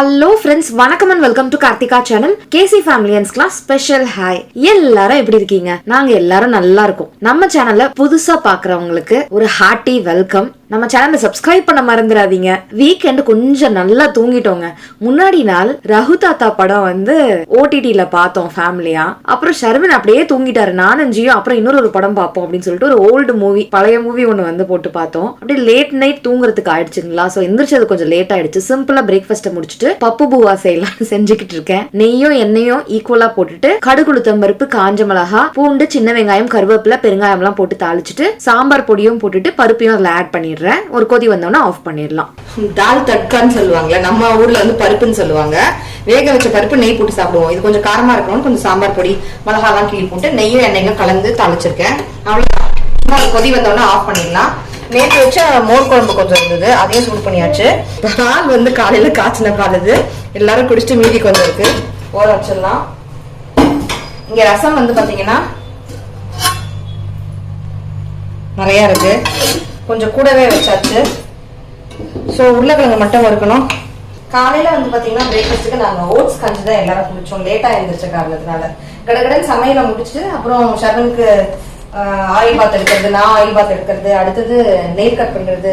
Hello friends வணக்கம் and welcome to Karthika channel KC ஃபேமிலியன்ஸ்க்குலாம் special hi எல்லாரும் எப்படி இருக்கீங்க? நாங்க எல்லாரும் நல்லா இருக்கோம். நம்ம சேனல்ல புதுசா பாக்குறவங்களுக்கு ஒரு ஹார்ட்டி வெல்கம் நம்ம சேனலை சப்ஸ்கிரைப் பண்ண மறந்துடாதீங்க வீக்கெண்ட் கொஞ்சம் நல்லா தூங்கிட்டோங்க. முன்னாடி நாள் ரகு தாத்தா படம் வந்து ஓடிடியில் பார்த்தோம் ஃபேமிலியா அப்புறம் ஷர்வின் அப்படியே தூங்கிட்டாரு. நானும் அப்புறம் இன்னொரு ஒரு படம் பார்ப்போம் அப்படின்னு சொல்லிட்டு ஒரு ஓல்டு மூவி பழைய மூவி ஒன்று வந்து போட்டு பார்த்தோம். அப்படியே லேட் நைட் தூங்குறதுக்கு ஆயிடுச்சுங்களா? ஸோ எந்திரிச்சது கொஞ்சம் லேட் ஆயிடுச்சு. சிம்பிளா பிரேக்ஃபாஸ்ட்டை முடிச்சுட்டு பப்பு பூவா செய்யலாம்னு செஞ்சுக்கிட்டு இருக்கேன். நெய்யும் எண்ணெயும் ஈக்குவலா போட்டுட்டு கடுகுளுத்தம் பருப்பு காஞ்ச மிளகா பூண்டு சின்ன வெங்காயம் கருவேப்பிலை பெருங்காயம் எல்லாம் போட்டு தாளிச்சுட்டு சாம்பார் பொடியும் போட்டுட்டு பருப்பையும் அதில் ஆட் பண்ணிடுறேன். ஒரு கொதி வந்தோடனே ஆஃப் பண்ணிடலாம். தால் தட்கான்னு சொல்லுவாங்கல்ல நம்ம ஊர்ல வந்து பருப்புன்னு சொல்லுவாங்க. வேக வச்ச பருப்பு நெய் போட்டு சாப்பிடுவோம். இது கொஞ்சம் காரமா இருக்கணும் கொஞ்சம் சாம்பார் பொடி மிளகாலாம் கீழ் போட்டு நெய்யும் எண்ணெயும் கலந்து தாளிச்சிருக்கேன். அவ்வளவுதான். சும்மா கொதி வந்தோடனே ஆஃப் பண்ணிடலாம். நேற்று வச்ச மோர் குழம்பு கொஞ்சம் இருந்தது. அதையும் சூடு பண்ணியாச்சு. பால் வந்து காலையில காய்ச்சின பால் இது. எல்லாரும் குடிச்சிட்டு மீதி கொஞ்சம் இருக்கு. ஓர வச்சிடலாம். இங்க ரசம் வந்து பாத்தீங்கன்னா நிறைய இருக்கு. கொஞ்சம் கூடவே வச்சாச்சு. ஸோ உருளைக்கிழங்கு மட்டும் இருக்கணும் காலையில வந்து பாத்தீங்கன்னா பிரேக்ஃபாஸ்ட்டுக்கு நாங்கள் ஓட்ஸ் கஞ்சி தான் எல்லாரும் குடிச்சோம். லேட்டா எழுந்திரிச்ச காரணத்தினால. கடகடன் சமையலை முடிச்சுட்டு அப்புறம் ஷரனுக்கு ஆயில் பாத் எடுக்கிறது நான் ஆயில் பாத் எடுக்கிறது அடுத்தது நெய் கட் பண்றது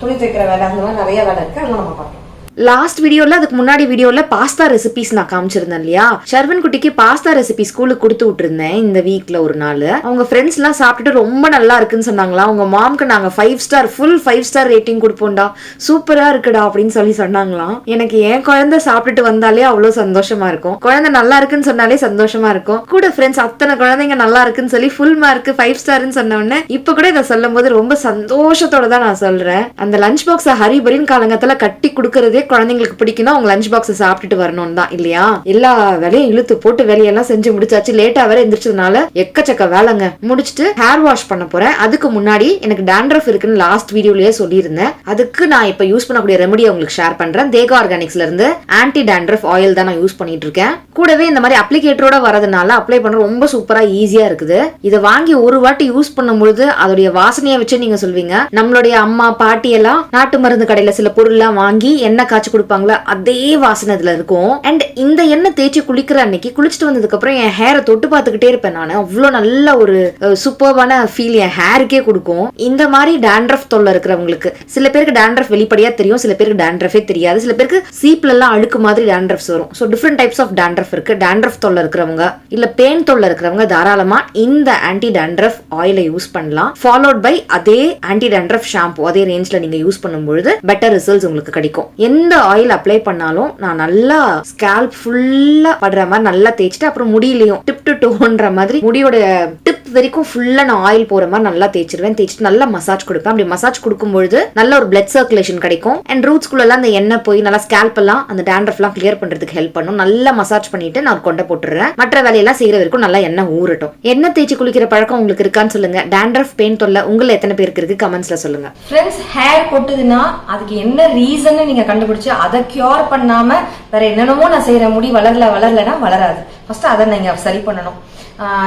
துணி தைக்கிற வேலை அந்த மாதிரி நிறைய வேலை இருக்கு. அதெல்லாம் நம்ம பார்க்கலாம். லாஸ்ட் வீடியோல அதுக்கு முன்னாடி வீடியோல பாஸ்தா ரெசிபிஸ் நான் காமிச்சிருந்தேன் இல்லையா? ஷர்வன் குட்டிக்கு பாஸ்தா ரெசிபி ஸ்கூலுக்கு கொடுத்து விட்டுருந்தேன் இந்த வீக்ல ஒரு நாள். அவங்க ஃப்ரெண்ட்ஸ் எல்லாம் சாப்பிட்டுட்டு ரொம்ப நல்லா இருக்குன்னு சொன்னாங்களா? அவங்க மாம்க்கு நாங்க five star full five star rating கொடுப்போம்டா. சூப்பரா இருக்குடா அப்படின்னு சொல்லி சொன்னாங்களாம். எனக்கு என் குழந்தை சாப்பிட்டுட்டு வந்தாலே அவ்வளவு சந்தோஷமா இருக்கும். குழந்தை நல்லா இருக்குன்னு சொன்னாலே சந்தோஷமா இருக்கும். கூட ஃப்ரெண்ட்ஸ் அத்தனை குழந்தைங்க நல்லா இருக்குன்னு சொல்லி ஃபுல் மார்க் ஃபைவ் ஸ்டார்னு சொன்ன உடனே இப்ப கூட இதை சொல்லும் போது ரொம்ப சந்தோஷத்தோட தான் நான் சொல்றேன். அந்த லஞ்ச் பாக்ஸை ஹரிபரின் காலங்கத்துல கட்டி கொடுக்கறதே குழந்தைங்களுக்கு பிடிக்கும்னா அவங்க லஞ்ச் பாக்ஸை சாப்பிட்டுட்டு வரணும் தான் இல்லையா? எல்லா வேலையும் இழுத்து போட்டு வேலையெல்லாம் செஞ்சு முடிச்சாச்சு. லேட்டா வேற எந்திரிச்சதுனால எக்கச்சக்க வேலைங்க. முடிச்சுட்டு ஹேர் வாஷ் பண்ண போறேன். அதுக்கு முன்னாடி எனக்கு டேண்ட்ரஃப் இருக்குன்னு லாஸ்ட் வீடியோலயே சொல்லியிருந்தேன். அதுக்கு நான் இப்ப யூஸ் பண்ணக்கூடிய ரெமடியை உங்களுக்கு ஷேர் பண்றேன். தேகா ஆர்கானிக்ஸ்ல இருந்து ஆன்டி டேண்ட்ரஃப் ஆயில் தான் நான் யூஸ் பண்ணிட்டு இருக்கேன். கூடவே இந்த மாதிரி அப்ளிகேட்டரோட வரதுனால அப்ளை பண்ண ரொம்ப சூப்பரா ஈஸியா இருக்குது. இதை வாங்கி ஒரு வாட்டி யூஸ் பண்ணும்பொழுது அதோடைய வாசனையை வச்சு நீங்க சொல்வீங்க. நம்மளுடைய அம்மா பாட்டி எல்லாம் நாட்டு மருந்து கடையில சில பொருள்லாம் வாங்கி என்ன காய்ச்சி கொடுப்பாங்களா? அதே வாசனை இதுல இருக்கும். அண்ட் இந்த எண்ணெய் தேய்ச்சி குளிக்கிற அன்னைக்கு குளிச்சுட்டு வந்ததுக்கு அப்புறம் என் ஹேரை தொட்டு பார்த்துக்கிட்டே இருப்பேன் நான். அவ்வளோ நல்ல ஒரு சூப்பர்வான ஃபீல் என் ஹேருக்கே கொடுக்கும். இந்த மாதிரி டேண்ட்ரஃப் தொல்லை இருக்கிறவங்களுக்கு சில பேருக்கு டேண்ட்ரஃப் வெளிப்படையா தெரியும் சில பேருக்கு டேண்ட்ரஃபே தெரியாது. சில பேருக்கு சீப்ல எல்லாம் அழுக்கு மாதிரி டேண்ட்ரஃப்ஸ் வரும். So different types of dandruff இருக்கு. டேண்ட்ரஃப் தொல்லை இருக்கிறவங்க இல்ல பேன் தொல்லை இருக்கிறவங்க தாராளமா இந்த ஆன்டி டேண்ட்ரஃப் ஆயிலை யூஸ் பண்ணலாம். ஃபாலோட் பை அதே ஆன்டி டேண்ட்ரஃப் ஷாம்பு அதே ரேஞ்ச்ல நீங்க யூஸ் பண்ணும்பொழுது பெட்டர் ரிசல்ட்ஸ் உங்களுக்கு கிடைக்கும். எந்த ஆயில் அப்ளை பண்ணாலும் நான் நல்லா ஸ்கேல்ப் ஃபுல்லா படுற மாதிரி நல்லா தேய்ச்சிட்டு அப்புறம் முடியிலையும் டிப் டு டோன்ற மாதிரி முடியோட டிப் வரைக்கும் ஃபுல்லா நான் ஆயில் போற மாதிரி நல்லா தேய்ச்சிருவேன். தேய்ச்சிட்டு நல்லா மசாஜ் கொடுப்பேன். அப்படி மசாஜ் கொடுக்கும்பொழுது நல்ல ஒரு பிளட் சர்க்குலேஷன் கிடைக்கும். அண்ட் ரூட்ஸ்குள்ளெல்லாம் அந்த எண்ணெய் போய் நல்லா ஸ்கேல்ப் எல்லாம் அந்த டேண்ட்ரஃப் எல்லாம் கிளியர் பண்றதுக்கு ஹெல்ப் பண்ணும். நல்லா மசாஜ் பண்ணிட்டு நான் கொண்டை போட்டுறேன் மற்ற வேலையெல்லாம் செய்யற வரைக்கும் நல்லா எண்ணெய் ஊறட்டும். எண்ணெய் தேய்ச்சி குளிக்கிற பழக்கம் உங்களுக்கு இருக்கான்னு சொல்லுங்க. டேண்ட்ரஃப் பெயின் தொல்லை உங்களை எத்தனை பேருக்கு இருக்கு? கமெண்ட்ஸ்ல சொல்லுங்க. ஃப்ரெண்ட்ஸ் ஹேர் கொட்டுதுன்னா அதுக்கு என்ன ரீசன் நீங்க கண்டுபிடிச்சு அதை கியூர் பண்ணாம வேற என்னென்னமோ நான் செய்யற முடி வளரல வளரலன்னா வளராது. ஃபர்ஸ்ட் அதை நீங்க சரி பண்ணணும்.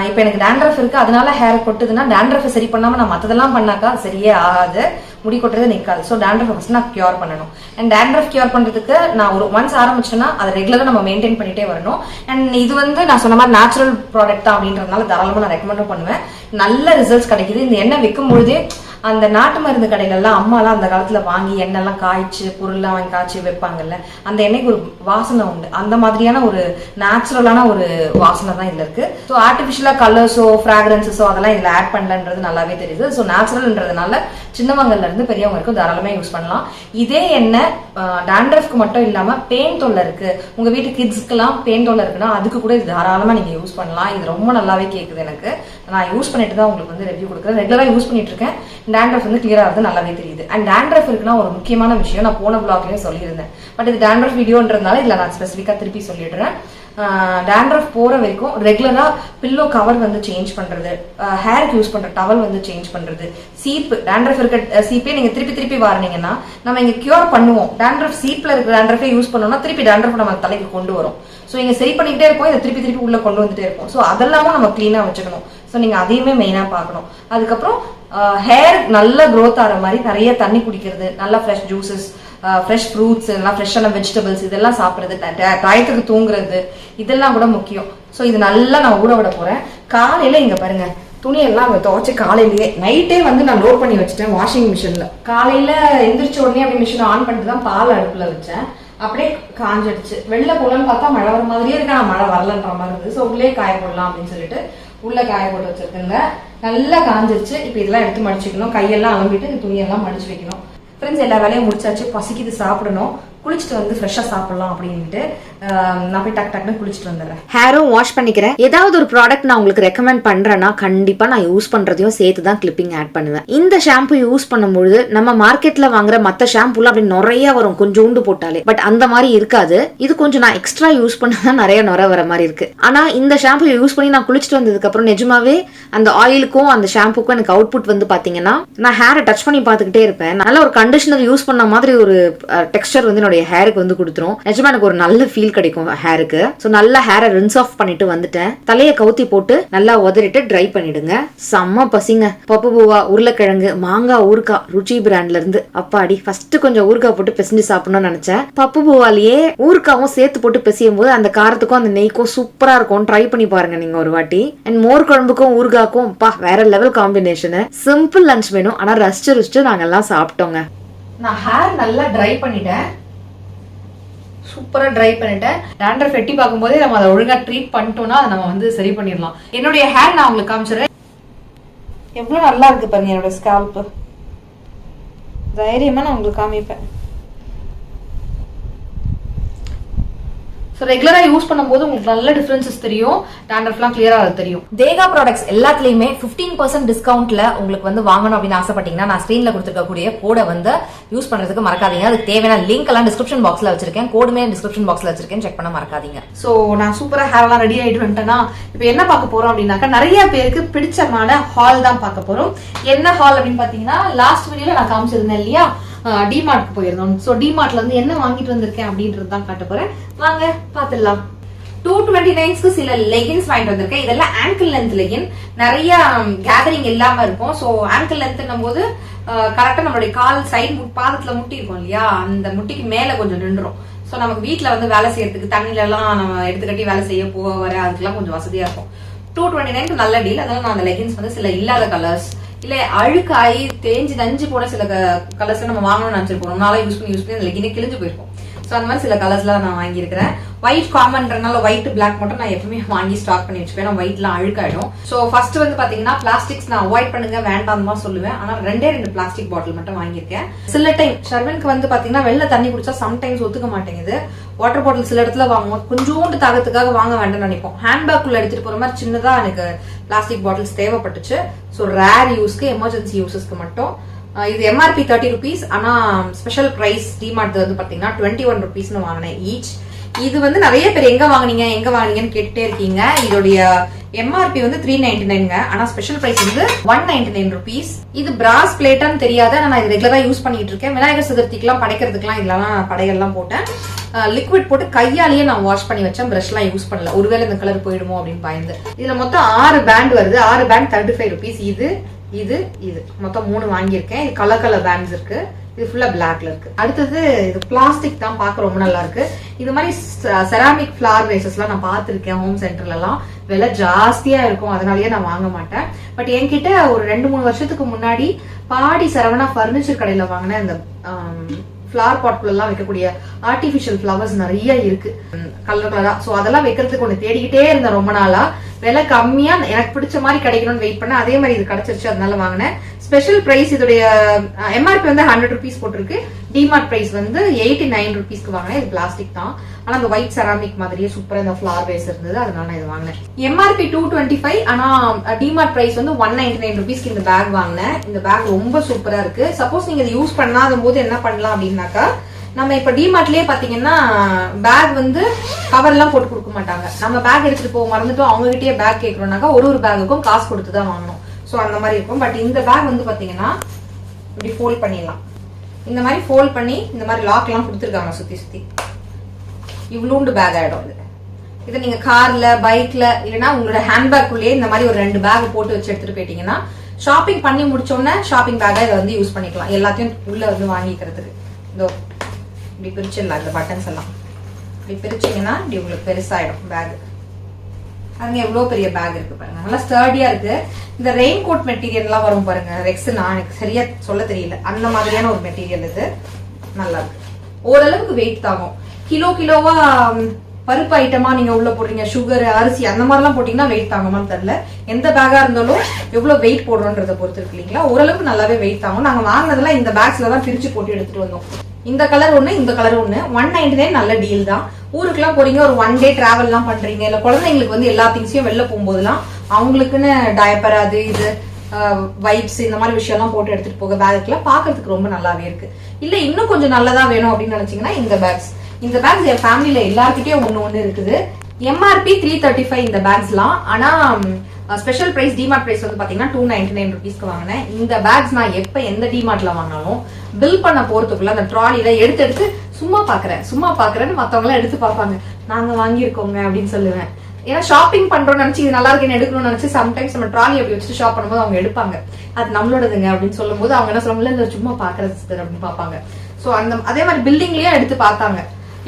இப்போ எனக்கு டேண்ட்ரஃப் இருக்கு. அதனால ஹேர் கொட்டுதுன்னா டேண்ட்ரஃபை சரி பண்ணாம நான் மற்றதெல்லாம் பண்ணாக்கா சரியே ஆகாது. முடி கொட்டுறது நிற்காது ஸோ டேண்ட்ரஃப் ஃபஸ்ட் நான் கியூர் பண்ணணும். அண்ட் டேண்ட்ரஃப் கியூர் பண்ணுறதுக்கு நான் ஒரு ஒன்ஸ் ஆரம்பிச்சேன்னா அதை ரெகுலராக நம்ம மெயின்டைன் பண்ணிட்டே வரணும். அண்ட் இது வந்து நான் சொன்ன மாதிரி நேச்சுரல் ப்ராடக்ட் தான் அப்படின்றதுனால தாராளமாக நான் ரெக்கமெண்டும் பண்ணுவேன். நல்ல ரிசல்ட்ஸ் கிடைக்குது. இந்த எண்ணெய் விற்கும் பொழுதே அந்த நாட்டு மருந்து கடைகள்லாம் அம்மாலாம் அந்த காலத்தில் வாங்கி எண்ணெய்லாம் காய்ச்சி பொருள்லாம் வாங்கி காய்ச்சி வைப்பாங்கல்ல அந்த எண்ணெய்க்கு ஒரு வாசனை உண்டு. அந்த மாதிரியான ஒரு நேச்சுரலான ஒரு வாசனை தான் இதில் இருக்குது ஸோ ஆர்டிஃபிஷியலாக கலர்ஸோ ஃப்ராக்ரன்சஸோ அதெல்லாம் இதில் ஆட் பண்ணலன்றது நல்லாவே தெரியுது. ஸோ நேச்சுரல்ன்றதுனால சின்னவங்கள்லேருந்து பெரியவங்க வரைக்கும் தாராளமாக யூஸ் பண்ணலாம். இதே எண்ணெய் டேண்ட்ரஃப்க்கு மட்டும் இல்லாமல் பெயின் தொல்லை இருக்குது உங்கள் வீட்டு கிட்ஸ்க்குலாம் பெயின் தொல்லை இருக்குன்னா அதுக்கு கூட இது தாராளமாக நீங்கள் யூஸ் பண்ணலாம். இது ரொம்ப நல்லாவே கேட்குது எனக்கு. நான் யூஸ் பண்ணிட்டு தான் உங்களுக்கு வந்து ரிவ்யூ கொடுக்குறேன். ரெகுலராக யூஸ் பண்ணிட்டு இருக்கேன். டேண்ட்ரஃப் வந்து கிளியரா இருந்து நல்லாவே தெரியுது. அண்ட் டேண்ட்ரஃப் இருக்குன்னா ஒரு முக்கியமான விஷயம். நான் போன பிளாக்லேயும் சொல்லியிருந்தேன். பட் இது டேண்ட்ரஃப் வீடியோன்றதுனால இதில் நான் ஸ்பெசிஃபிக்காக திருப்பி சொல்லிடுறேன். டேண்ட்ரஃப் போகிற வரைக்கும் ரெகுலராக பில்லோ கவர் வந்து சேஞ்ச் பண்ணுறது ஹேருக்கு யூஸ் பண்ணுற டவல் வந்து சேஞ்ச் பண்ணுறது சீப்பு டேண்ட்ரஃப் இருக்க சீப்பே நீங்கள் திருப்பி திருப்பி வாரினீங்கன்னா நம்ம இங்கே கியூர் பண்ணுவோம். டேண்ட்ரஃப் சீப்பில் இருக்கிற டேண்ட்ரஃபே யூஸ் பண்ணோம்னா திருப்பி டேண்ட்ரஃப் நம்ம தலைக்கு கொண்டு வரும். ஸோ இங்கே சரி பண்ணிக்கிட்டே இருப்போம். இதை திருப்பி திருப்பி உள்ளே கொண்டு வந்துட்டே இருப்போம். ஸோ அதெல்லாமும் நம்ம க்ளீனாக வச்சுக்கணும். ஸோ நீங்கள் அதையுமே மெயினாக பார்க்கணும். அதுக்கப்புறம் ஹேர் நல்ல க்ரோத் ஆகிற மாதிரி நிறைய தண்ணி குடிக்கிறது நல்ல ஃப்ரெஷ் ஜூஸஸ் ஃப்ரெஷ் ஃப்ரூட்ஸ் இதெல்லாம் ஃப்ரெஷ்ஷான வெஜிடபிள்ஸ் இதெல்லாம் சாப்பிட்றது டயத்துக்கு தூங்குறது இதெல்லாம் கூட முக்கியம். ஸோ இது நல்லா நான் ஊற விட போகிறேன் காலையில் இங்கே பாருங்கள் துணியெல்லாம் அவங்க துவைச்சி காலையிலேயே நைட்டே வந்து நான் லோட் பண்ணி வச்சுட்டேன் வாஷிங் மிஷினில் காலையில் எந்திரிச்ச உடனே அப்படியே மிஷின் ஆன் பண்ணிட்டு தான் பால் அடுப்பில் வச்சேன். அப்படியே காஞ்சிடுச்சு. வெளில போகலான்னு பார்த்தா மழை வர மாதிரியே இருக்கு. ஆனால் மழை வரலன்ற மாதிரி இருந்தது. ஸோ உள்ளே காய போடலாம் அப்படின்னு சொல்லிட்டு உள்ள காய போட்டு வச்சிருக்கேங்க. நல்லா காஞ்சிருச்சு. இப்போ இதெல்லாம் எடுத்து மடிச்சுக்கணும். கையெல்லாம் அலம்பிட்டு இந்த துணியெல்லாம் மடிச்சு வைக்கணும். ஃப்ரெண்ட்ஸ் எல்லா வேலையும் முடிச்சாச்சு. பசிக்குது சாப்பிடணும். குளிச்சுட்டு வந்து ஃப்ரெஷ்ஷாக சாப்பிடலாம் அப்படின்ட்டு நான் போய் டக் டக்னு குளிச்சுட்டு வந்துடுறேன். ஹேரும் வாஷ் பண்ணிக்கிறேன். ஏதாவது ஒரு ப்ராடக்ட் நான் உங்களுக்கு ரெக்கமெண்ட் பண்றேன்னா கண்டிப்பா நான் யூஸ் பண்றதையும் சேர்த்து தான் கிளிப்பிங் ஆட் பண்ணுவேன். இந்த ஷாம்பு யூஸ் பண்ணும்பொழுது நம்ம மார்க்கெட்ல வாங்குற மத்த ஷாம்புலாம் அப்படி நிறைய வரும் கொஞ்சோண்டு போட்டாலே. பட் அந்த மாதிரி இருக்காது. இது கொஞ்சம் நான் எக்ஸ்ட்ரா யூஸ் பண்ணதான் நிறைய நுர வர மாதிரி இருக்கு. ஆனா இந்த ஷாம்பு யூஸ் பண்ணி நான் குளிச்சுட்டு வந்ததுக்கு அப்புறம் நிஜமாவே அந்த ஆயிலுக்கும் அந்த ஷாம்புக்கும் எனக்கு அவுட்புட் வந்து பாத்தீங்கன்னா நான் ஹேரை டச் பண்ணி பார்த்துக்கிட்டே இருப்பேன். நல்ல ஒரு கண்டிஷனர் யூஸ் பண்ண மாதிரி ஒரு டெக்ஸ்டர் வந்து என்னுடைய ஹேருக்கு வந்து கொடுத்துரும். நிஜமா எனக்கு ஒரு நல்ல ஃபீல் கிடைக்கும் ஹேருக்கு ஸோ நல்லா ஹேரை ரின்ஸ் ஆஃப் பண்ணிட்டு வந்துட்டேன். தலையை கவுத்தி போட்டு நல்லா உதறிட்டு ட்ரை பண்ணிடுங்க. செம்ம பசிங்க. பப்பு பூவா உருளைக்கிழங்கு மாங்காய் ஊறுகாய் ருச்சி பிராண்ட்ல இருந்து. அப்பாடி ஃபர்ஸ்ட் கொஞ்சம் ஊறுகாய் போட்டு பிசைஞ்சு சாப்பிடணும்னு நினைச்சேன். பப்பு பூவாலேயே ஊறுகாவும் சேர்த்து போட்டு பிசையும் போது அந்த காரத்துக்கும் அந்த நெய்க்கும் சூப்பரா இருக்கும். ட்ரை பண்ணி பாருங்க நீங்க ஒரு வாட்டி. அண்ட் மோர் குழம்புக்கும் ஊறுகாக்கும் பா வேற லெவல் காம்பினேஷனு சிம்பிள் லஞ்ச் வேணும் ஆனா ரசிச்சு ருசிச்சு நாங்க எல்லாம் சாப்பிட்டோங்க. நான் ஹேர் நல்லா ட்ரை பண்ணிட்டேன். சூப்பரா ட்ரை பண்ணிட்டேன். டேண்ட்ரஃப் வெட்டி பார்க்கும்போதே நம்ம அதை ஒழுங்கா ட்ரீட் பண்ணிட்டோம்னா அதை நம்ம வந்து சரி பண்ணிடலாம். என்னுடைய ஹேர் நான் உங்களுக்கு காமிச்சிடுறேன். எவ்வளவு நல்லா இருக்கு பாருங்க என்னோட ஸ்கால்ப் தைரியமா நான் உங்களுக்கு காமிப்பேன். ஸோ ரெகுலராக யூஸ் பண்ணும்போது உங்களுக்கு நல்ல டிஃபரன்சஸ் தெரியும். டேண்ட்ரஃப்லாம் கிளியராக தெரியும். தேகா ப்ராடக்ட்ஸ் எல்லாத்துலேயுமே ஃபிஃப்டீன் பர்சன்ட் டிஸ்கவுண்ட்ல உங்களுக்கு வந்து வாங்கணும் அப்படின்னு ஆசைப்பட்டீங்கன்னா நான் ஸ்க்ரீனில் கொடுத்துருக்கக்கூடிய கோடை வந்து யூஸ் பண்ணுறதுக்கு மறக்காதீங்க. அதுக்கு தேவையான லிங்க் எல்லாம் டிஸ்கிரிப்ஷன் பாக்ஸில் வச்சிருக்கேன். கோடுமே டிஸ்கிரிப்ஷன் பாக்ஸில் வச்சிருக்கேன். செக் பண்ண மறக்காதீங்க. ஸோ நான் சூப்பராக ஹேர்லாம் ரெடி ஆகிட்டு வந்துட்டேன்னா இப்போ என்ன பார்க்க போறோம் அப்படின்னாக்கா நிறைய பேருக்கு பிடிச்சமான ஹால் தான் பார்க்க போறோம். என்ன ஹால் அப்படின்னு பார்த்தீங்கன்னா லாஸ்ட் வீடியோல நான் காமிச்சிருந்தேன் இல்லையா? டிமார்ட்க்கு போயிருந்தோம். ஸோ டிமார்ட்ல வந்து என்ன வாங்கிட்டு வந்திருக்கேன் அப்படின்றது தான் காட்ட போறேன். வாங்க பார்த்துடலாம். டூ டுவெண்ட்டி நைன்ஸ்க்கு சில லெகின்ஸ் வாங்கிட்டு வந்திருக்கேன். இதெல்லாம் ஆங்கிள் லென்த் லெகின் நிறைய கேதரிங் இல்லாம இருக்கும். ஸோ ஆங்கிள் லென்த்னும் போது கரெக்டா நம்மளுடைய கால் சைட் பாதத்துல முட்டி இருக்கும் இல்லையா? அந்த முட்டிக்கு மேல கொஞ்சம் நின்றுரும். ஸோ நமக்கு வீட்டில் வந்து வேலை செய்யறதுக்கு தண்ணிலலாம் எல்லாம் நம்ம எடுத்துக்கட்டி வேலை செய்ய போக வர அதுக்கெல்லாம் கொஞ்சம் வசதியா இருக்கும். டூ டுவெண்ட்டி நைன்க்கு நல்ல டீல் அதனால நான் அந்த லெகின்ஸ் வந்து சில இல்லாத கலர்ஸ் இல்ல அழுக்காயி தேஞ்சு நஞ்சு போன சில கலர்ஸ் நம்ம வாங்கணும்னு நினைச்சிருப்போம். ரொம்ப நாளா யூஸ் பண்ணி யூஸ் பண்ணி அந்த லெகினே கிழிஞ்சு போயிருக்கும். ஸோ அந்த மாதிரி சில கலர்ஸ்லாம் நான் வாங்கியிருக்கிறேன். ஒயிட் காமன்றனால ஒயிட் பிளாக் மட்டும் நான் எப்பவுமே வாங்கி ஸ்டாக் பண்ணி வச்சுப்பேன். நான் ஒயிட்லாம் அழுக்காயிடும். ஸோ ஃபர்ஸ்ட் வந்து பாத்தீங்கன்னா பிளாஸ்டிக்ஸ் நான் அவாய்ட் பண்ணுங்க வேண்டாம் தான் சொல்லுவேன். ஆனா ரெண்டே ரெண்டு பிளாஸ்டிக் பாட்டில் மட்டும் வாங்கியிருக்கேன். சில டைம் ஷர்வனுக்கு வந்து பாத்தீங்கன்னா வெளில தண்ணி குடிச்சா சம்டைம்ஸ் ஒத்துக்க மாட்டேங்குது. வாட்டர் பாட்டில் சில இடத்துல வாங்குவோம் கொஞ்சோண்டு தாகத்துக்காக வாங்க வேண்டாம்னு நினைப்போம். ஹேண்ட்பேக்குள்ள எடுத்துட்டு போற மாதிரி சின்னதா எனக்கு பிளாஸ்டிக் பாட்டில்ஸ் தேவைப்பட்டுச்சு. ஸோ ரேர் யூஸ்க்கு எமர்ஜென்சி யூசஸ்க்கு மட்டும். இது எம்ஆர்பி தேர்ட்டி ருபீஸ் ஆனா ஸ்பெஷல் பிரைஸ் டிமார்ட் வந்து பாத்தீங்கன்னா டுவெண்ட்டி ஒன் ருபீஸ்னு வாங்கினேன் ஈச் இது வந்து நிறைய பேர் எங்க வாங்குனீங்க எங்க வாங்கினீங்கன்னு கேட்டுட்டே இருக்கீங்க. இதோடைய எம்ஆர்பி வந்து த்ரீ நைன்டி நைனுங்க ஆனா ஸ்பெஷல் பிரைஸ் வந்து ஒன் நைன்டி நைன் ருபீஸ் இது பிராஸ் பிளேட்டான்னு தெரியாத. நான் இது ரெகுலரா யூஸ் பண்ணிட்டு இருக்கேன். விநாயகர் சதுர்த்திக்கெல்லாம் படைக்கிறதுக்குலாம் இதெல்லாம் படையெல்லாம் போட்டேன். லிக்விட் போட்டு கையாலேயே நான் வாஷ் பண்ணி வச்சேன். ப்ரஷ்லாம் யூஸ் பண்ணல. ஒருவேளை இந்த கலர் போயிடுமோ அப்படின்னு பயந்து. இதுல மொத்தம் ஆறு பேண்ட் வருது. ஆறு பேண்ட் தேர்ட்டி ஃபைவ் ருபீஸ் இது இது இது. மொத்தம் மூணு வாங்கியிருக்கேன். இது கலர் கலர் பேண்ட்ஸ் இருக்கு. இது ஃபுல்லா பிளாக்ல இருக்கு. அடுத்தது இது பிளாஸ்டிக் தான் பார்க்க ரொம்ப நல்லா இருக்கு. இது மாதிரி செராமிக் ஃபிளார் வேசஸ்லாம் நான் பார்த்துருக்கேன் ஹோம் சென்டர்ல எல்லாம். விலை ஜாஸ்தியா இருக்கும். அதனாலயே நான் வாங்க மாட்டேன். பட் என்கிட்ட ஒரு ரெண்டு மூணு வருஷத்துக்கு முன்னாடி பாடி சரவணா ஃபர்னிச்சர் கடையில வாங்கின இந்த ஃப்ளவர் பாட்குள்ள எல்லாம் வைக்கக்கூடிய ஆர்டிஃபிஷியல் ஃப்ளவர்ஸ் நிறைய இருக்கு. கலர் கலரா ஸோ அதெல்லாம் வைக்கிறதுக்கு ஒன்று தேடிக்கிட்டே இருந்தேன் ரொம்ப நாளா. விலை கம்மியா எனக்கு பிடிச்ச மாதிரி கிடைக்கணும்னு வெயிட் பண்ணேன். அதே மாதிரி இது கிடைச்சிருச்சு அதனால வாங்கினேன். ஸ்பெஷல் பிரைஸ் இதோடைய எம்ஆர்பி வந்து ஹண்ட்ரட் ருபீஸ் போட்டிருக்கு. டிமார்ட் பிரைஸ் வந்து எயிட்டி நைன் ருபீஸ்க்கு வாங்கினேன். இது பிளாஸ்டிக் தான். ஆனா அந்த ஒயிட் செராமிக் மாதிரியே சூப்பரா இந்த ஃபிளார் பேஸ் இருந்தது. அதனால நான் இது வாங்கினேன். எம்ஆர்பி டூ டுவெண்ட்டி ஃபைவ் ஆனா டிமார்ட் பிரைஸ் வந்து ஒன் நைன்டி நைன் ருபீஸ்க்கு இந்த பேக் வாங்கினேன். இந்த பேக் ரொம்ப சூப்பரா இருக்கு. சப்போஸ் நீங்க இதை யூஸ் பண்ணாத போது என்ன பண்ணலாம் அப்படின்னாக்கா நம்ம இப்ப டிமார்ட்லயே பாத்தீங்கன்னா பேக் வந்து கவர் எல்லாம் போட்டு கொடுக்க மாட்டாங்க. நம்ம பேக் எடுத்துட்டு போக மறந்துட்டு அவங்ககிட்டயே பேக் கேட்கறோம்னாக்கா ஒரு ஒரு பேக்குக்கும் காசு கொடுத்து தான் வாங்கணும். ஸோ அந்த மாதிரி இருக்கும். பட் இந்த பேக் வந்து பார்த்தீங்கன்னா இப்படி ஃபோல்ட் பண்ணிடலாம். இந்த மாதிரி ஃபோல்ட் பண்ணி இந்த மாதிரி லாக்லாம் கொடுத்துருக்காங்க சுற்றி சுற்றி இவ்வளோண்டு பேக் ஆகிடும் இது இதை நீங்கள் காரில் பைக்கில் இல்லைன்னா உங்களோட ஹேண்ட்பேக்குள்ளேயே இந்த மாதிரி ஒரு ரெண்டு பேக் போட்டு வச்சு எடுத்துகிட்டு போயிட்டீங்கன்னா ஷாப்பிங் பண்ணி முடிச்சோடனே ஷாப்பிங் பேக்காக இதை வந்து யூஸ் பண்ணிக்கலாம். எல்லாத்தையும் உள்ளே வந்து வாங்கிக்கிறதுக்கு. இதோ இப்படி பிரிச்சிடலாம் இந்த பட்டன்ஸ் எல்லாம். இப்படி பிரிச்சீங்கன்னா இப்படி உங்களுக்கு பெருசாகிடும் பேக் அங்கே எவ்வளோ பெரிய பேக் இருக்கு பாருங்க. நல்லா ஸ்டர்டியா இருக்கு. இந்த ரெயின் கோட் மெட்டீரியல்லாம் வரும் பாருங்க. ரெக்ஸ் நான் எனக்கு சரியா சொல்ல தெரியல. அந்த மாதிரியான ஒரு மெட்டீரியல் இது. நல்லா இருக்கு. ஓரளவுக்கு வெயிட் தாகும் கிலோ கிலோவா பருப்பு ஐட்டமா நீங்க உள்ள போடுறீங்க. சுகர் அரிசி அந்த மாதிரிலாம் போட்டீங்கன்னா வெயிட் தாங்குமான்னு தெரியல. எந்த பேக்கா இருந்தாலும் எவ்வளவு வெயிட் போடுறோன்றத பொறுத்து இருக்கு இல்லைங்களா? ஓரளவுக்கு நல்லாவே வெயிட் தாங்கும். நாங்க வாங்கினதெல்லாம் இந்த பேக்ஸ்ல தான் பிரிச்சு போட்டு எடுத்துட்டு வந்தோம். இந்த கலர் ஒண்ணு இந்த கலர் ஒண்ணு. ஒன் நைன்டி நைன் நல்ல டீல் தான். ஊருக்குலாம் போறீங்க ஒரு ஒன் டே டிராவல்லாம் பண்றீங்க இல்ல குழந்தைங்களுக்கு வந்து எல்லா திங்ஸையும் வெளில போகும்போதெல்லாம் அவங்களுக்குன்னு டயப்பர் அது இது வைப்ஸ் இந்த மாதிரி விஷயம்லாம் போட்டு எடுத்துட்டு போக பேக்குலாம் பாக்குறதுக்கு ரொம்ப நல்லாவே இருக்கு. இல்ல இன்னும் கொஞ்சம் நல்லதா வேணும் அப்படின்னு நினைச்சீங்கன்னா இந்த பேக்ஸ் இந்த பேக்ஸ் என் ஃபேமிலியில எல்லார்கிட்டயும் ஒன்று ஒன்று இருக்குது. எம்ஆர்பி த்ரீ தேர்ட்டி ஃபைவ் இந்த பேக்ஸ்லாம் ஆனா ஸ்பெஷல் பிரைஸ் டிமார்ட் பிரைஸ் வந்து பாத்தீங்கன்னா டூ நைன்டி நைன் ருபீஸ்க்கு வாங்கினேன். இந்த பேக்ஸ் நான் எப்ப எந்த டிமார்ட்ல வாங்கினாலும் பில் பண்ண போறதுக்குள்ள அந்த ட்ராலில எடுத்து எடுத்து சும்மா பாக்குறேன். சும்மா பாக்குறேன்னு மத்தவங்க எல்லாம் எடுத்து பார்ப்பாங்க. நாங்க வாங்கியிருக்கோங்க அப்படின்னு சொல்லுவேன். ஏன்னா ஷாப்பிங் பண்றோம்னு நினைச்சு இது நல்லா இருக்குன்னு எடுக்கணும்னு நினைச்சு சம்டைம்ஸ் நம்ம ட்ராலி அப்படி வச்சுட்டு ஷாப் பண்ணும்போது அவங்க எடுப்பாங்க. அது நம்மளோடதுங்க அப்படின்னு சொல்லும்போது அவங்க என்ன சொல்லுவாங்க இந்த சும்மா பாக்குறது அப்படின்னு பார்ப்பாங்க. சோ அந்த அதே மாதிரி பில்டிங்லயே எடுத்து பார்த்தாங்க.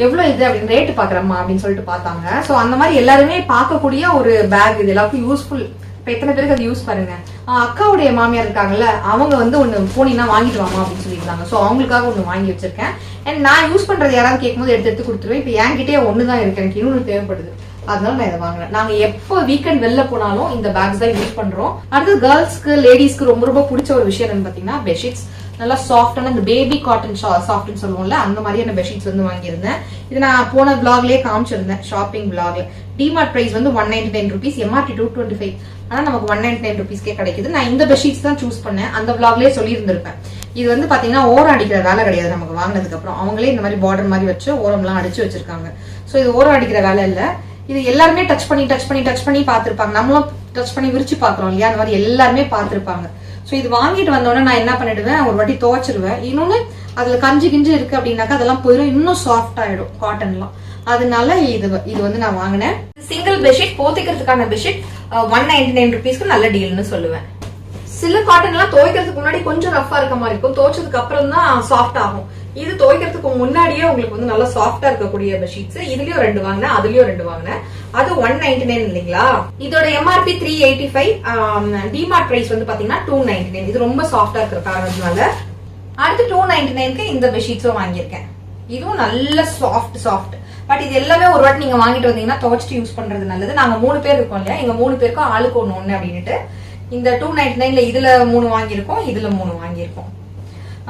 எவ்வளோ இது அப்படின்னு ரேட்டு பார்க்குறம்மா அப்படின்னு சொல்லிட்டு பார்த்தாங்க. ஸோ அந்த மாதிரி எல்லாருமே பார்க்கக்கூடிய ஒரு பேக் இது. எல்லாருக்கும் யூஸ்ஃபுல் இப்போ எத்தனை பேருக்கு அது யூஸ் பாருங்க. அக்காவுடைய மாமியார் இருக்காங்கல்ல அவங்க வந்து ஒன்று போனீங்கன்னா வாங்கிட்டு வாமா அப்படின்னு சொல்லியிருந்தாங்க. ஸோ அவங்களுக்காக ஒன்று வாங்கி வச்சிருக்கேன். அண்ட் நான் யூஸ் பண்ணுறது யாராவது கேட்கும்போது எடுத்து எடுத்து கொடுத்துருவேன். இப்போ என்கிட்டயே தான் இருக்கு. எனக்கு இன்னொன்று தேவைப்படுது. அதனால நான் இதை வாங்கினேன். நாங்க எப்போ வீக்கெண்ட் வெளில போனாலும் இந்த பேக்ஸ் தான் யூஸ் பண்றோம். அடுத்து கேர்ள்ஸ்க்கு லேடிஸ்க்கு ரொம்ப ரொம்ப பிடிச்ச ஒரு விஷயம் என்னன்னு பாத்தீங்கன்னா பெட்ஷீட்ஸ் நல்லா சாஃப்டான இந்த பேபி காட்டன் சாஃப்ட்னு சொல்லுவோம்ல அந்த மாதிரியான பெட்ஷீட்ஸ் வந்து வாங்கியிருந்தேன். இது நான் போன பிளாக்லயே காமிச்சிருந்தேன் ஷாப்பிங் பிளாக்ல டிமார்ட் பிரைஸ் வந்து one ninety nine rupees MRT two twenty five ஆனா நமக்கு ஒன் நைன்டி நைன் ருபீஸ்க்கே கிடைக்குது. நான் இந்த பெட்ஷீட்ஸ் தான் சூஸ் பண்ணேன் அந்த பிளாக்லயே சொல்லியிருந்திருப்பேன். இது வந்து பாத்தீங்கன்னா ஓரம் அடிக்கிற வேலை கிடையாது நமக்கு வாங்கினதுக்கு அப்புறம் அவங்களே இந்த மாதிரி பார்டர் மாதிரி வச்சு ஓரம்லாம் அடிச்சு வச்சிருக்காங்க. சோ இது ஓரம் அடிக்கிற வேலை இல்ல. இது எல்லாருமே டச் பண்ணி டச் பண்ணி டச் பண்ணி பார்த்துருப்பாங்க. நம்மளும் டச் பண்ணி விரிச்சு பாக்குறோம் இல்லையா? அந்த மாதிரி எல்லாருமே பார்த்துருப்பாங்க. சோ இது வாங்கிட்டு வந்தோடனே நான் என்ன பண்ணிடுவேன்? ஒரு வாட்டி துவைச்சிருவேன். இன்னொன்னு அதுல கஞ்சி கிஞ்சி இருக்கு அப்படின்னாக்கா அதெல்லாம் போயிடும் இன்னும் சாஃப்ட் ஆகிடும் காட்டன்லாம் அதனால இது இது வந்து நான் வாங்கினேன். சிங்கிள் பெட்ஷீட் போத்திக்கிறதுக்கான பெட்ஷீட் ஒன் நைன்டி நைன் ருபீஸ்க்கு நல்ல டீல்னு சொல்லுவேன். சில காட்டன் எல்லாம் துவைக்கிறதுக்கு முன்னாடி கொஞ்சம் ரஃபா இருக்க மாதிரி இருக்கும். துவைச்சதுக்கு அப்புறம் தான் சாஃப்ட் ஆகும். இது துவைக்கிறதுக்கு முன்னாடியே உங்களுக்கு வந்து நல்லா சாஃப்டா இருக்கக்கூடிய பெட்ஷீட்ஸ் இதுலயும் ரெண்டு வாங்கினேன் அதுலயும் ரெண்டு வாங்கினேன். அது ஒன் நைன்டி நைன் இல்லைங்களா? இதோட MRP three eighty five DMart price வந்து பாத்தீங்கன்னா டூ நைன்டி நைன் இது ரொம்ப சாஃப்டா இருக்கிற காரணத்தினால. அடுத்து டூ நைன்டி நைனுக்கு இந்த பெட்ஷீட்ஸும் வாங்கியிருக்கேன். இதுவும் நல்ல சாஃப்ட் சாஃப்ட் பட் இது எல்லாமே ஒரு வாட்டி நீங்க வாங்கிட்டு வந்தீங்கன்னா துவைச்சிட்டு யூஸ் பண்றது நல்லது. நாங்க மூணு பேர் இருக்கோம் இல்லையா? எங்க மூணு பேருக்கும் ஆளுக்கு ஒன்று ஒன்று அப்படின்ட்டு இந்த டூ நைன்டி நைன்ல இதுல மூணு வாங்கியிருக்கோம் இதுல மூணு வாங்கியிருக்கோம்.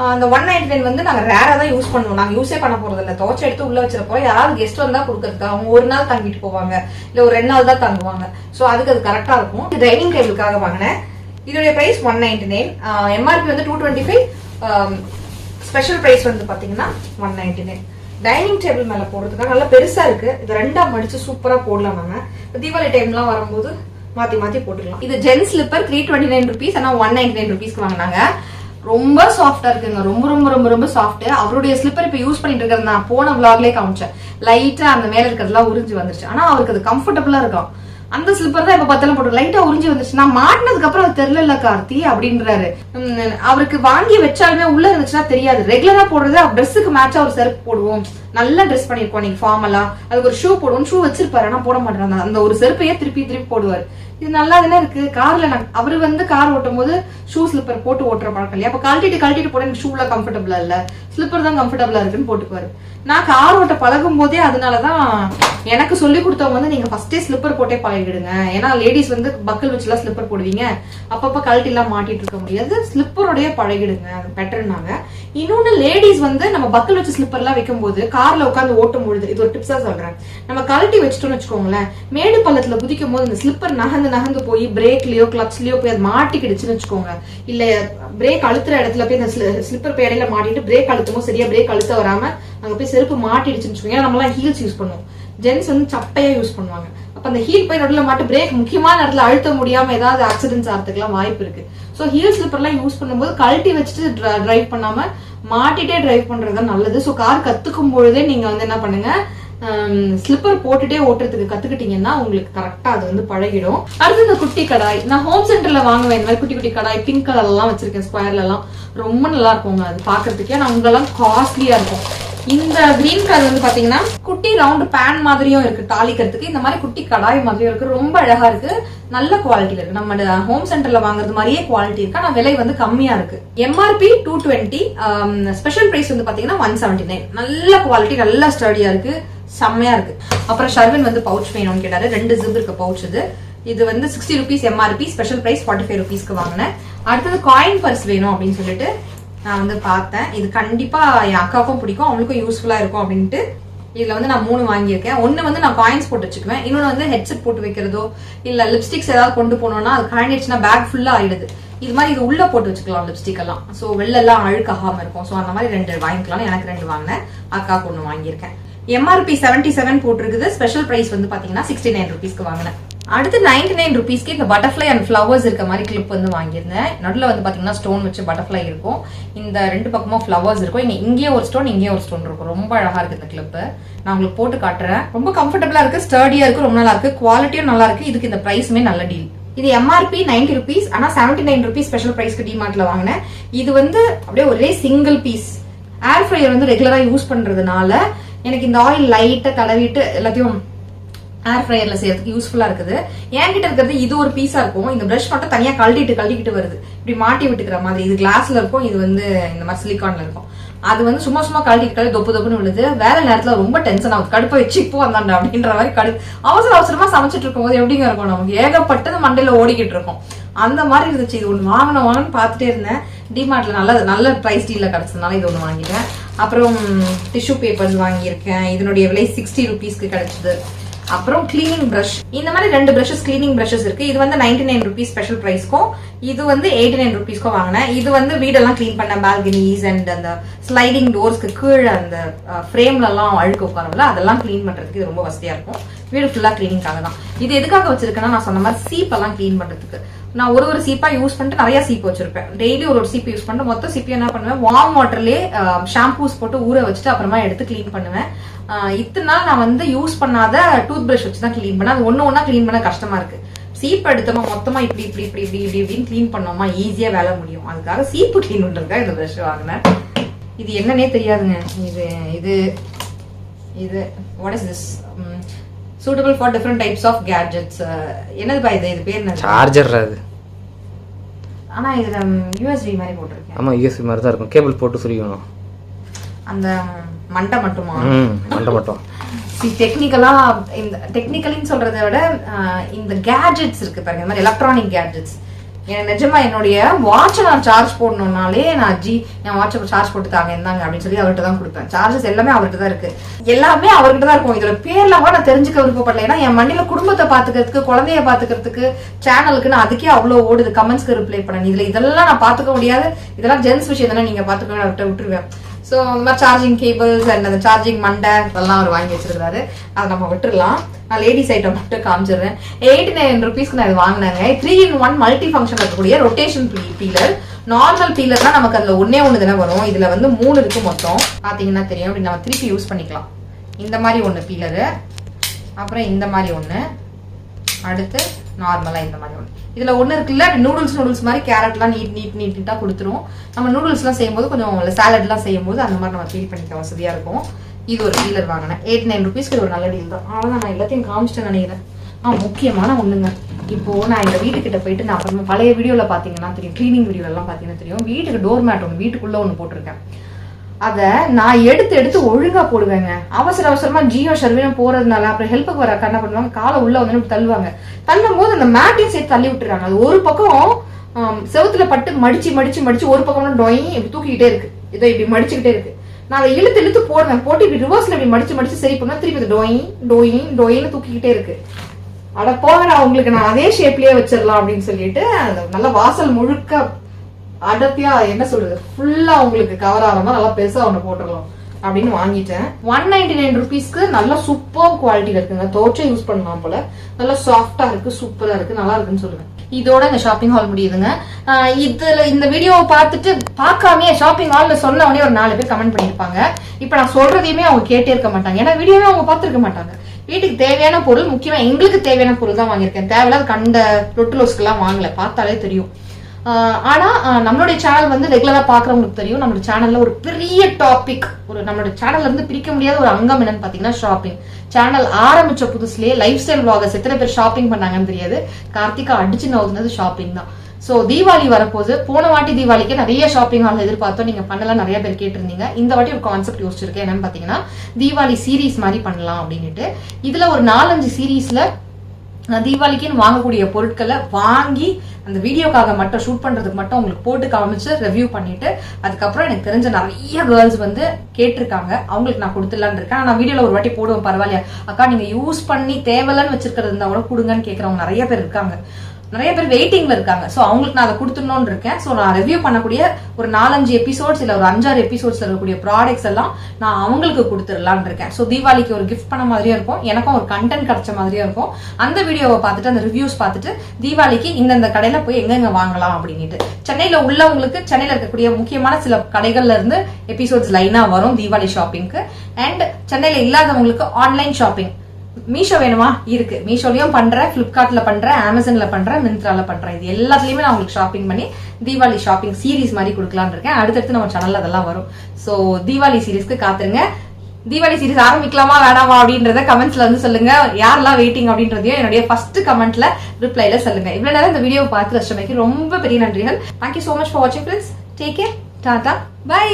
அந்த ஒன் நைன்டி நைன் வந்து நாங்க ரேரா தான் யூஸ் பண்ணுவோம். நாங்க யூஸே பண்ண போறது இல்லை. துவைச்சு எடுத்து உள்ள வச்சிருப்போம். யாராவது கெஸ்ட் வந்தா கொடுக்கறதுக்கு. அவங்க ஒரு நாள் தங்கிட்டு போவாங்க. இல்ல ஒரு ரெண்டு நாள் தான் தங்குவாங்க. சோ அதுக்கு அது கரெக்டா இருக்கும். டைனிங் டேபிளுக்காக வாங்கினேன். இதோடைய price one ninety nine MRP வந்து two twenty five special price வந்து பாத்தீங்கன்னா one ninety nine dining table மேல போடுறதுக்காக நல்லா பெருசா இருக்கு. இது ரெண்டா மடிச்சு சூப்பரா போடலாம் நாங்கள் தீபாவளி டைம்லாம் வரும்போது மாத்தி மாத்தி போட்டுக்கலாம். இது gen slipper three twenty nine rupees ஆனா ஒன் நைன்டி நைன் ருபீஸ்க்கு வாங்கினாங்க. ரொம்ப சாஃப்டா இருக்குங்க. ரொம்ப ரொம்ப ரொம்ப ரொம்ப சாஃப்ட் அவருடைய ஸ்லிப்பர் இப்ப யூஸ் பண்ணிட்டு இருக்கிறது நான் போன விளாக்லயே காமிச்சேன். லைட்டா அந்த மேல இருக்கிறதுலாம் உறிஞ்சு வந்துருச்சு. ஆனா அவருக்கு அது கம்ஃபர்டபுளா இருக்கும். அந்த ஸ்லிப்பர் தான் இப்ப பத்தல போட்டு லைட்டா உறிஞ்சு வந்துருச்சு. நான் மாட்டினதுக்கு அப்புறம் அது தெரியல கார்த்தி அப்படின்றாரு. அவருக்கு வாங்கி வச்சாலுமே உள்ள இருந்துச்சுன்னா தெரியாது. ரெகுலரா போடுறது ட்ரெஸ்ஸுக்கு மேட்சா ஒரு செருப்பு போடுவோம். நல்லா ட்ரெஸ் பண்ணிருக்கோம் நீங்க ஃபார்மலா அதுக்கு ஒரு ஷூ போடுவோம். ஷூ வச்சிருப்பாரு ஆனா போட மாட்டேன் அந்த ஒரு செருப்பையே திருப்பி திருப்பி போடுவாரு. இது நல்லா தானே இருக்கு? கார்ல நான் அவரு வந்து கார் ஓட்டும் போது ஷூ ஸ்லிப்பர் போட்டு ஓட்டுற பழக்கம் இல்லையா? அப்ப கழட்டிட்டு கழட்டிட்டு போட எனக்கு ஷூல கம்ஃபர்டபுளா இல்ல. ஸ்லிப்பர் தான் கம்ஃபர்டபுளா இருக்குன்னு போட்டுக்குவாரு. நான் கார் ஓட்ட பழகும் போதே அதனாலதான் எனக்கு சொல்லி கொடுத்தவங்க வந்து நீங்க ஃபர்ஸ்டே ஸ்லிப்பர் போட்டே பழகிடுங்க. ஏன்னா லேடிஸ் வந்து பக்கல் வச்சுலாம் ஸ்லிப்பர் போடுவீங்க. அப்பப்ப கழட்டி எல்லாம் மாட்டிட்டு இருக்க முடியாது. ஸ்லிப்பரோடய பழகிடுங்க. அது பெட்டர்னாங்க இன்னொன்னு லேடிஸ் வந்து நம்ம பக்கல் வச்சு ஸ்லிப்பர் எல்லாம் வைக்கும் போது கார்ல உட்காந்து ஓட்டும் பொழுது இது ஒரு டிப்ஸா சொல்றேன். நம்ம கழட்டி வச்சுட்டோம்னு வச்சுக்கோங்களேன் மேடு பள்ளத்துல குதிக்கும் போது இந்த ஸ்லிப்பர் நகர்ந்து நகர்ந்து போய் பிரேக்லயோ கிளச்லயோ போய் அது மாட்டிக்கிடுச்சுன்னு வச்சுக்கோங்க. இல்ல பிரேக் அழுத்துற இடத்துல போய் அந்த ஸ்லிப்பர் பேடையில மாட்டிட்டு பிரேக் அழுத்தமோ சரியா பிரேக் அழுத்த வராம அங்க போய் செருப்பு மாட்டிடுச்சுன்னு வச்சுக்கோங்க. ஏன்னா ஹீல்ஸ் யூஸ் பண்ணுவோம். ஜென்ஸ் வந்து சப்பையா யூஸ் பண்ணுவாங்க. அப்ப அந்த ஹீல் போய் நடுவில் மாட்டு பிரேக் முக்கியமான இடத்துல அழுத்த முடியாம ஏதாவது ஆக்சிடென்ட்ஸ் ஆகிறதுக்குலாம் வாய்ப்பு இருக்கு. ஸோ ஹீல் ஸ்லிப்பர்லாம் யூஸ் பண்ணும்போது கழட்டி வச்சுட்டு டிரைவ் பண்ணாம மாட்டிட்டே டிரைவ் பண்றது தான் நல்லது. ஸோ கார் கத்துக்கும் பொழுதே நீங்க வந்து என்ன பண்ணுங்க ஸ்லிப்பர் போட்டுட்டே ஓட்டுறதுக்கு கத்துக்கிட்டீங்கன்னா உங்களுக்கு கரெக்டா அது வந்து பழகிடும். அடுத்து இந்த குட்டி கடாய். நான் ஹோம் சென்டர்ல வாங்குவேன். இந்த மாதிரி குட்டி குட்டி கடாய் பிங்க் கலர்ல எல்லாம் வச்சிருக்கேன் ஸ்கொயர்ல எல்லாம். ரொம்ப நல்லா இருக்குங்க அது பாக்குறதுக்கே நான் உங்களெல்லாம் காஸ்ட்லியா இருக்கும். இந்த கிரீன் கலர் வந்து பாத்தீங்கன்னா குட்டி ரவுண்ட் பேன் மாதிரியும் இருக்கு. தாளிக்கிறதுக்கு இந்த மாதிரி குட்டி கடாய் மாதிரியும் இருக்கு. ரொம்ப அழகா இருக்கு. நல்ல குவாலிட்டியில இருக்கு. நம்ம ஹோம் சென்டர்ல வாங்குறது மாதிரியே குவாலிட்டி இருக்கு. ஆனா விலை வந்து கம்மியா இருக்கு. MRP two twenty special price வந்து பாத்தீங்கன்னா ஒன் செவன்டி நைன் நல்ல குவாலிட்டி நல்ல ஸ்டடியா இருக்கு. செம்மையா இருக்கு. அப்புறம் ஷர்வின் வந்து பவுச் வேணும்னு கேட்டாரு. ரெண்டு ஜிப் இருக்க பவுச் இது. இது வந்து sixty rupees MRP special price forty five ருபீஸ்க்கு வாங்கினேன். அடுத்தது காயின் பர்ஸ் வேணும் அப்படின்னு சொல்லிட்டு நான் வந்து பார்த்தேன். இது கண்டிப்பா என் அக்காவுக்கும் பிடிக்கும் அவங்களுக்கும் யூஸ்ஃபுல்லா இருக்கும் அப்படின்ட்டு இதுல வந்து நான் மூணு வாங்கியிருக்கேன். ஒன்று வந்து நான் காயின்ஸ் போட்டு வச்சுக்குவேன். இன்னொன்னு வந்து ஹெட்செட் போட்டு வைக்கிறதோ இல்ல லிப்ஸ்டிக்ஸ் ஏதாவது கொண்டு போனோம்னா அது காயிடுச்சுன்னா பேக் ஃபுல்லா ஆயிடுது. இது மாதிரி இது உள்ள போட்டு வச்சுக்கலாம் லிப்ஸ்டிக் எல்லாம். ஸோ வெளில எல்லாம் அழுக்காகாம இருக்கும். ஸோ அந்த மாதிரி ரெண்டு வாங்கிக்கலாம் எனக்கு ரெண்டு வாங்கினேன். அக்காவுக்கு ஒன்று வாங்கியிருக்கேன். எம்ஆர்பி செவன்டி செவன் போட்டிருக்குது. ஸ்பெஷல் ப்ரைஸ் வந்து பாத்தீங்கன்னா சிக்ஸ்டி நைன் ருபீஸ்க்கு வாங்கினேன். அடுத்து நைன்டி நைன் ருபீஸ்க்கு இந்த பட்டர்ஃப்ளை அண்ட் ஃப்ளவர்ஸ் இருக்க மாதிரி கிளிப் வந்து வாங்கியிருந்தேன். நடுவில் வந்து பாத்தீங்கன்னா ஸ்டோன் வச்சு பட்டர்ஃப்ளை இருக்கும். இந்த ரெண்டு பக்கமும் ஃப்ளவர்ஸ் இருக்கும். இங்க இங்கேயே ஒரு ஸ்டோன் இங்கேயே ஒரு ஸ்டோன் இருக்கும். ரொம்ப அழகா இருக்கு இந்த கிளிப் நான் உங்களுக்கு போட்டு காட்டுறேன். ரொம்ப கம்ஃபர்டபுளா இருக்கு ஸ்டர்டியா இருக்கு ரொம்ப நல்லா இருக்கு. குவாலிட்டியும் நல்லா இருக்கு. இதுக்கு இந்த ப்ரைஸுமே நல்ல டீல் இது எம்ஆர்பி நைன்டி ருபீஸ் ஆனா செவன்டி நைன் ருபீஸ் ஸ்பெஷல் ப்ரைஸ்க்கு டிமார்ட்ல வாங்கினேன். இது வந்து அப்படியே ஒரே சிங்கிள் பீஸ் ஏர் ஃப்ரையர் வந்து ரெகுலரா யூஸ் பண்றதுனால எனக்கு இந்த ஆயில் லைட்டா தடவிட்டு எல்லாத்தையும் ஏர் ஃப்ரையர்ல செய்யறதுக்கு யூஸ்ஃபுல்லா இருக்குது. என்கிட்ட இருக்கிறது இது ஒரு பீஸா இருக்கும். இந்த பிரஷ் மட்டும் தனியா கழட்டிட்டு கழட்டிக்கிட்டு வருது. இப்படி மாட்டி விட்டுக்கிற மாதிரி. இது கிளாஸ்ல இருக்கும். இது வந்து இந்த மாதிரி சிலிக்கான்ல இருக்கும். அது வந்து சும்மா சும்மா கழட்டிக்கிட்டாலே தொப்பு தொப்புன்னு விழுது. வேற நேரத்துல ரொம்ப டென்ஷன் ஆகுது. கடுப்பை வச்சு இப்போ வந்தாண்டா அப்படின்ற மாதிரி கடு அவசர அவசரமா சமைச்சிட்டு இருக்கும் போது எப்படிங்க இருக்கும் நமக்கு? ஏகப்பட்டது மண்டையில ஓடிக்கிட்டு இருக்கும். அந்த மாதிரி இருந்துச்சு. இது ஒன்று வாங்கின வாங்கன்னு பார்த்துட்டே இருந்தேன். டிமார்ட்ல நல்ல நல்ல ப்ரைஸ் டீல கிடைச்சதுனால இது ஒன்று வாங்கிட்டேன். அப்புறம் டிஷ்யூ பேப்பர்ஸ் வாங்கியிருக்கேன். இதனுடைய விலை சிக்ஸ்டி ருபீஸ்க்கு கிடைச்சது. அப்புறம் கிளீனிங் ப்ரஷ் இந்த மாதிரி ரெண்டு ப்ரஷஸ் கிளீனிங் ப்ரஷஸ் இருக்கு. இது வந்து நைன்டி நைன் ருபீஸ் ஸ்பெஷல் பிரைஸ்க்கும் இது வந்து எயிட்டி நைன் ருபீஸ்க்கும் வாங்கினேன். இது வந்து வீடெல்லாம் க்ளீன் பண்ண பால்கனிஸ் அண்ட் அந்த ஸ்லைடிங் டோர்ஸ்க்கு கீழே அந்த ஃப்ரேம்ல எல்லாம் அழுக்கு உட்காரும்ல அதெல்லாம் க்ளீன் பண்றதுக்கு இது ரொம்ப வசதியா இருக்கும். வீடு ஃபுல்லா கிளீனிங்காக தான் இது எதுக்காக வச்சிருக்கேன்னா நான் சொன்ன மாதிரி சீப்பெல்லாம் கிளீன் க்ளீன் பண்றதுக்கு. நான் ஒரு ஒரு சீப்பா யூஸ் பண்ணிட்டு நிறைய சீப் வச்சிருப்பேன். டெய்லி ஒரு ஒரு சீப் யூஸ் பண்ணிட்டு மொத்த சீப்பை என்ன பண்ணுவேன்? வார்ம் வாட்டர்லயே ஷாம்பூஸ் போட்டு ஊற வச்சுட்டு அப்புறமா எடுத்து க்ளீன் பண்ணுவேன். இத்தனை நாள் நான் வந்து யூஸ் பண்ணாத டூத் பிரஷ் வச்சு தான் க்ளீன் பண்ணேன். அது ஒன்று ஒன்றா க்ளீன் பண்ண கஷ்டமா இருக்கு. சீப் எடுத்தோமா மொத்தமா இப்படி இப்படி இப்படி இப்படி இப்படி இப்படின்னு க்ளீன் பண்ணோமா ஈஸியா வேலை முடியும். அதுக்காக சீப்பு க்ளீன் பண்றதுக்காக இந்த பிரஷ் வாங்கினேன். இது என்னன்னே தெரியாதுங்க. இது இது இது what is this suitable for different types of gadgets என்னது பா இது? இது பேர் என்னது? சார்ஜர் அது. ஆனா இதுல யூஎஸ்பி மாதிரி போட்டிருக்கேன். ஆமாம் யூஎஸ்பி மாதிரி தான் இருக்கும். கேபிள் போட்டு சுரியணும் அந்த மண்டை மட்டுமா? மண்டை மட்டும். சி டெக்னிக்கலா இந்த டெக்னிக்கலின்னு சொல்றதை விட இந்த கேட்ஜெட்ஸ் இருக்கு பாருங்க. இந்த மாதிரி எலக்ட்ரானிக் கேட்ஜெட்ஸ் எனக்கு நிஜமா என்னுடைய வாட்சை நான் சார்ஜ் போடணும்னாலே நான் ஜி என் வாட்சை சார்ஜ் போட்டு தாங்க இருந்தாங்க அப்படின்னு சொல்லி அவர்கிட்ட தான் கொடுப்பேன். சார்ஜஸ் எல்லாமே அவர்கிட்ட தான் இருக்கு. எல்லாமே அவர்கிட்ட தான் இருக்கும். இதோட பேர்ல கூட நான் தெரிஞ்சுக்க விருப்பப்படல. ஏன்னா என் மண்ணில குடும்பத்தை பாத்துக்கிறதுக்கு குழந்தைய பாத்துக்கிறதுக்கு சேனலுக்கு நான் அதுக்கே அவ்வளவு ஓடுது. கமெண்ட்ஸ்க்கு ரிப்ளை பண்ண. இதுல இதெல்லாம் நான் பாத்துக்க முடியாது. இதெல்லாம் ஜென்ஸ் விஷயம் தானே நீங்க பாத்துக்கணும் அவர்கிட்ட விட்டுருவேன். ஸோ அந்த மாதிரி சார்ஜிங் கேபிள்ஸ் அண்ட் அந்த சார்ஜிங் மண்டை அதெல்லாம் அவர் வாங்கி வச்சிருக்காரு அதை நம்ம விட்டுடலாம் நான் லேடிஸ் ஐட்டம் மட்டும் காமிச்சிடுறேன். எயிட்டி நைன் ருபீஸ்க்கு நான் இது வாங்கினாங்க. Three in one multi function இருக்கக்கூடிய ரொட்டேஷன் பீலர் நார்மல் பீலர்னா நமக்கு அதில் ஒன்னே ஒன்று தானே வரும். இதில் வந்து மூணு இருக்கு மொத்தம். பார்த்தீங்கன்னா தெரியும். அப்படி நம்ம திருப்பி யூஸ் பண்ணிக்கலாம். இந்த மாதிரி ஒன்று பீலரு அப்புறம் இந்த மாதிரி ஒன்று அடுத்து நார்மலாக இந்த மாதிரி ஒன்று இதில் ஒன்று இருக்குல்ல நூடுல்ஸ் நூடுல்ஸ் மாதிரி கேரட்லாம் நீட் நீட் நீட் நீட்டாக கொடுத்துரும் நம்ம நூடுல்ஸ்லாம் செய்யும்போது கொஞ்சம் சாலட்லாம் செய்யும்போது அந்த மாதிரி நம்ம ஃபீல் பண்ணிக்க வசதியாக இருக்கும். இது ஒரு டீலர் வாங்கினேன் எயிட் நைன் ருபீஸ்க்கு இது ஒரு நல்ல டீல் தான். அவ்வளோதான் நான் எல்லாத்தையும் காமிச்சிட்டேன் நினைக்கிறேன். ஆ முக்கியமான ஒண்ணுங்க. இப்போ நான் இந்த வீட்டுக்கிட்ட போயிட்டு நான் அப்புறமா பழைய வீடியோவில் பார்த்தீங்கன்னா தெரியும் க்ளீனிங் வீடியோலாம் எல்லாம் தெரியும். வீட்டுக்கு டோர் மேட் ஒன்று வீட்டுக்குள்ளே ஒன்று போட்டிருக்கேன். அதை நான் எடுத்து எடுத்து ஒழுங்கா போடுவேங்க. அவசர அவசரமா ஜியோ ஷர்வினும் போறதுனால அப்புறம் ஹெல்ப்புக்கு வர என்ன பண்ணுவாங்க? காலை உள்ள வந்து இப்படி தள்ளுவாங்க? தள்ளும் போது அந்த மேட்டையும் சேர்த்து தள்ளி விட்டுறாங்க. அது ஒரு பக்கம் செவத்துல செவுத்துல பட்டு மடிச்சு மடிச்சு மடிச்சு ஒரு பக்கம் டொய் இப்படி தூக்கிக்கிட்டே இருக்கு. இதோ இப்படி மடிச்சுக்கிட்டே இருக்கு. நான் அதை இழுத்து இழுத்து போடுவேன். போட்டு இப்படி ரிவர்ஸ்ல இப்படி மடிச்சு மடிச்சு சரி பண்ணா திருப்பி டோயிங் டொய் டொய் டொயின்னு தூக்கிக்கிட்டே இருக்கு. அட போக நான் நான் அதே ஷேப்லயே வச்சிடலாம் அப்படின்னு சொல்லிட்டு அந்த நல்ல வாசல் முழுக்க அடர்த்தியா என்ன சொல்றது? ஃபுல்லா உங்களுக்கு கவர் ஆகிற மாதிரி நல்லா பெருசா ஒன்று போட்டுடலாம் அப்படின்னு வாங்கிட்டேன். ஒன் நைன்டி நைன் ருபீஸ்க்கு நல்லா சூப்பர் குவாலிட்டியில இருக்குங்க. தோற்ற யூஸ் பண்ணலாம் போல. நல்லா சாஃப்டா இருக்கு சூப்பரா இருக்கு நல்லா இருக்குன்னு சொல்லுவேன் இதோட இந்த ஷாப்பிங் ஹால் முடியுதுங்க. இதுல இந்த வீடியோவை பார்த்துட்டு பார்க்காமயே ஷாப்பிங் ஹால்ல சொன்ன உடனே ஒரு நாலு பேர் கமெண்ட் பண்ணிருப்பாங்க. இப்ப நான் சொல்றதையுமே அவங்க கேட்டே இருக்க மாட்டாங்க. ஏன்னா வீடியோவே அவங்க பார்த்துருக்க மாட்டாங்க. வீட்டுக்கு தேவையான பொருள் முக்கியமா எங்களுக்கு தேவையான பொருள் தான் வாங்கியிருக்கேன். தேவையில்லாத கண்ட லொட்டுலோஸ்க்கெல்லாம் வாங்கல. பார்த்தாலே தெரியும். ஆனால் ஆனா நம்மளுடைய சேனல் வந்து ரெகுலரா பாக்குறவங்களுக்கு தெரியும். நம்மளோட சேனல்ல ஒரு பெரிய டாபிக் ஒரு நம்மளோட சேனல்ல இருந்து பிரிக்க முடியாத ஒரு அங்கம் என்னன்னு பாத்தீங்கன்னா ஷாப்பிங் சேனல் ஆரம்பிச்ச புதுசுலயே லைஃப் ஸ்டைல் vloggers எத்தனை பேர் ஷாப்பிங் பண்ணாங்கன்னு தெரியாது. கார்த்திகா அடிச்சு நோக்குனது ஷாப்பிங் தான். சோ தீபாவளி வரப்போது போன வாட்டி தீபாவளிக்கு நிறைய ஷாப்பிங் ஹால் எதிர்பார்த்தோம். நீங்க பண்ணலாம் நிறைய பேர் கேட்டிருந்தீங்க. இந்த வாட்டி ஒரு கான்செப்ட் யோசிச்சிருக்கேன். என்னன்னு பாத்தீங்கன்னா தீபாவளி சீரீஸ் மாதிரி பண்ணலாம் அப்படின்ட்டு இதுல ஒரு நாலஞ்சு சீரீஸ்ல தீபாவளிக்குன்னு வாங்கக்கூடிய பொருட்களை வாங்கி அந்த வீடியோக்காக மட்டும் ஷூட் பண்றதுக்கு மட்டும் உங்களுக்கு போட்டு காமிச்சு ரிவ்யூ பண்ணிட்டு அதுக்கப்புறம் எனக்கு தெரிஞ்ச நிறைய கேர்ள்ஸ் வந்து கேட்டிருக்காங்க. அவங்களுக்கு நான் கொடுத்துடலான்னு இருக்கேன். நான் வீடியோல ஒரு வாட்டி போடுவேன் பரவாயில்லையா? அக்கா நீங்க யூஸ் பண்ணி தேவையில்லன்னு வச்சிருக்கிறது இருந்தா கூட கொடுங்கன்னு கேட்கறவங்க நிறைய பேர் இருக்காங்க. நிறைய பேர் வெயிட்டிங்ல இருக்காங்க. ஸோ அவங்களுக்கு நான் அதை கொடுத்துடணும்னு இருக்கேன். ஸோ நான் ரிவ்யூ பண்ணக்கூடிய ஒரு நாலஞ்சு எபிசோட்ஸ் இல்லை ஒரு அஞ்சாறு எபிசோட்ஸ் இருக்கக்கூடிய ப்ராடக்ட்ஸ் எல்லாம் நான் அவங்களுக்கு கொடுத்துடலான் இருக்கேன். ஸோ தீபாவளிக்கு ஒரு கிஃப்ட் பண்ண மாதிரியும் இருக்கும். எனக்கும் ஒரு கண்டென்ட் கிடைச்ச மாதிரியும் இருக்கும். அந்த வீடியோவை பார்த்துட்டு அந்த ரிவ்யூஸ் பார்த்துட்டு தீபாவளிக்கு இந்தந்த கடையில் போய் எங்கெங்க வாங்கலாம் அப்படின்ட்டு சென்னையில் உள்ளவங்களுக்கு சென்னையில் இருக்கக்கூடிய முக்கியமான சில கடைகள்ல இருந்து எபிசோட்ஸ் லைனாக வரும் தீபாவளி ஷாப்பிங்க்கு அண்ட் சென்னையில் இல்லாதவங்களுக்கு ஆன்லைன் ஷாப்பிங் மீஷோ வேணுமா? இருக்கு. மீஷோலயும் பண்றேன் பிளிப்கார்ட்ல பண்றேன் அமேசான்ல பண்றேன் மிந்த்ரால பண்றேன். இது எல்லாத்துலயுமே நான் உங்களுக்கு ஷாப்பிங் பண்ணி தீபாவளி ஷாப்பிங் சீரிஸ் மாதிரி கொடுக்கலாம்னு இருக்கேன். அடுத்தடுத்து நம்ம சேனல்ல அதெல்லாம் வரும். சோ தீபாவளி சீரிஸ்க்கு காத்துருங்க. தீபாவளி சீரிஸ் ஆரம்பிக்கலாமா வேணாமா அப்படின்றத கமெண்ட்ஸ்ல வந்து சொல்லுங்க. யாரெல்லாம் வெயிட்டிங் அப்படின்றதையும் என்னுடைய ஃபர்ஸ்ட் கமெண்ட்ல ரிப்ளைல சொல்லுங்க. இவ்வளவு நேரம் இந்த வீடியோ பார்த்து ரஷ்டமைக்கு ரொம்ப பெரிய நன்றிகள். Thank you so much for வாட்சிங் friends take care tata bye